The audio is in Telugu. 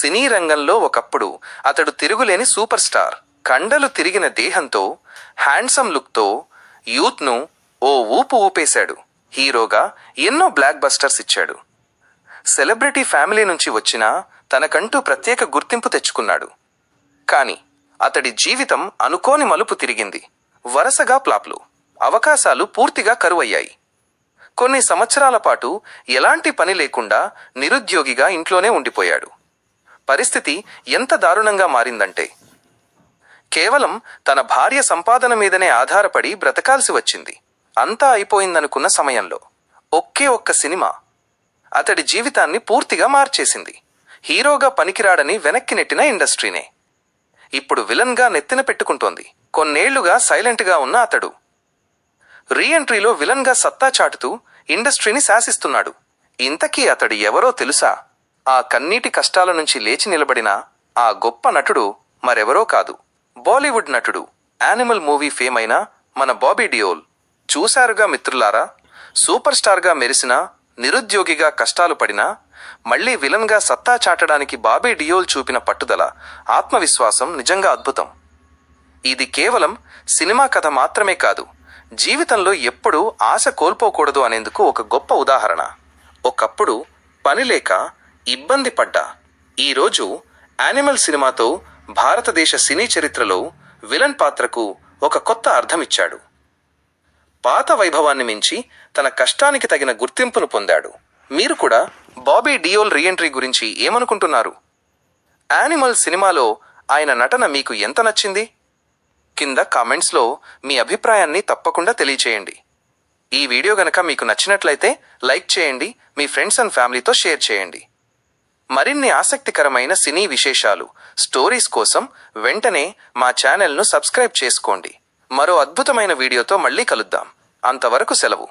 సినీ రంగంలో ఒకప్పుడు అతడు తిరుగులేని సూపర్ స్టార్. కండలు తిరిగిన దేహంతో హ్యాండ్సమ్ లుక్తో యూత్ను ఓ ఊపు ఊపేశాడు. హీరోగా ఎన్నో బ్లాక్ బస్టర్స్ ఇచ్చాడు. సెలబ్రిటీ ఫ్యామిలీ నుంచి వచ్చినా తనకంటూ ప్రత్యేక గుర్తింపు తెచ్చుకున్నాడు. కాని అతడి జీవితం అనుకోని మలుపు తిరిగింది. వరుసగా ప్లాప్లు అవకాశాలు పూర్తిగా కరువయ్యాయి. కొన్ని సంవత్సరాల పాటు ఎలాంటి పని లేకుండా నిరుద్యోగిగా ఇంట్లోనే ఉండిపోయాడు. పరిస్థితి ఎంత దారుణంగా మారిందంటే కేవలం తన భార్య సంపాదన మీదనే ఆధారపడి బ్రతకాల్సి వచ్చింది. అంతా అయిపోయిందనుకున్న సమయంలో ఒకే ఒక్క సినిమా అతడి జీవితాన్ని పూర్తిగా మార్చేసింది. హీరోగా పనికిరాడని వెనక్కి నెట్టిన ఇండస్ట్రీనే. ఇప్పుడు విలన్గా నెత్తిన పెట్టుకుంటోంది. కొన్నేళ్ళుగా సైలెంట్గా ఉన్న అతడు. రీఎంట్రీలో విలన్గా సత్తా చాటుతూ ఇండస్ట్రీని శాసిస్తున్నాడు. ఇంతకీ అతడు ఎవరో తెలుసా? ఆ కన్నీటి కష్టాల నుంచి లేచి నిలబడిన ఆ గొప్ప నటుడు మరెవరో కాదు. బాలీవుడ్ నటుడు యానిమల్ మూవీ ఫేమ్ అయిన మన బాబీ డియోల్. చూశారుగా మిత్రులారా? సూపర్ స్టార్గా మెరిసిన నిరుద్యోగిగా కష్టాలు పడినా మళ్ళీ విలన్గా సత్తా చాటడానికి బాబీ డియోల్ చూపిన పట్టుదల ఆత్మవిశ్వాసం నిజంగా అద్భుతం. ఇది కేవలం సినిమా కథ మాత్రమే కాదు జీవితంలో ఎప్పుడూ ఆశ కోల్పోకూడదు అనేందుకు ఒక గొప్ప ఉదాహరణ. ఒకప్పుడు పని లేక ఇబ్బంది పడ్డా. ఈరోజు యానిమల్ సినిమాతో భారతదేశ సినీ చరిత్రలో విలన్ పాత్రకు ఒక కొత్త అర్థమిచ్చాడు. పాత వైభవాన్ని మించి తన కష్టానికి తగిన గుర్తింపును పొందాడు. మీరు కూడా బాబీ డియోల్ రీఎంట్రీ గురించి ఏమనుకుంటున్నారు? యానిమల్ సినిమాలో ఆయన నటన మీకు ఎంత నచ్చింది? కింద కామెంట్స్లో మీ అభిప్రాయాన్ని తప్పకుండా తెలియచేయండి. ఈ వీడియో గనక మీకు నచ్చినట్లయితే లైక్ చేయండి మీ ఫ్రెండ్స్ అండ్ ఫ్యామిలీతో షేర్ చేయండి. మరిన్ని ఆసక్తికరమైన సినీ విశేషాలు స్టోరీస్ కోసం వెంటనే మా ఛానల్ను సబ్స్క్రైబ్ చేసుకోండి. మరో అద్భుతమైన వీడియోతో మళ్ళీ కలుద్దాం. అంతవరకు సెలవు.